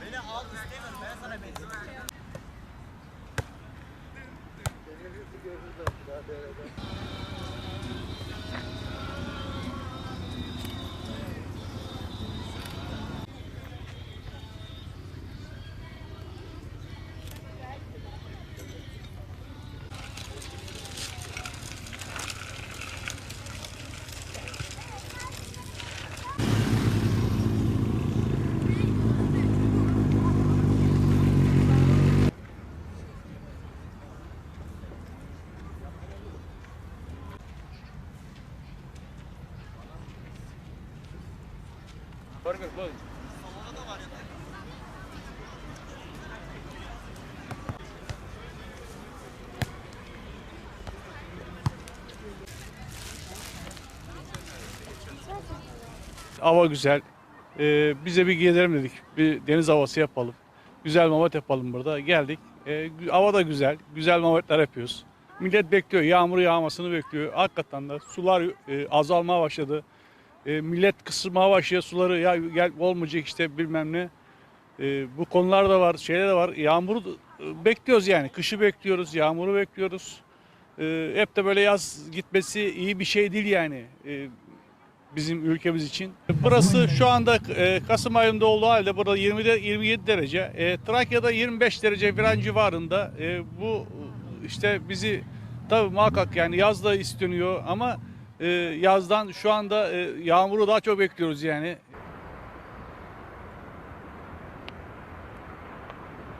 Beni al istemiyorum. Ben sana benzin vereceğim. Hava güzel. Ee, bize bir gezelim dedik. Bir deniz havası yapalım. Güzel mamat yapalım burada. Geldik. Ee, hava da güzel. Güzel mamatlar yapıyoruz. Millet bekliyor. Yağmur yağmasını bekliyor. Hakikaten de sular e, azalmaya başladı. E, millet kısılmaya başlıyor. Suları ya gel olmayacak işte bilmem ne. E, bu konular da var. Şeyler de var. Yağmuru e, bekliyoruz yani. Kışı bekliyoruz. Yağmuru bekliyoruz. E, hep de böyle yaz gitmesi iyi bir şey değil yani. E, bizim ülkemiz için. Burası şu anda e, Kasım ayında olduğu halde burada 20 de 27 derece. E, Trakya'da 25 derece falan civarında. E, bu işte bizi tabii muhakkak yani yaz da isteniyor ama yazdan şu anda e, yağmuru daha çok bekliyoruz yani.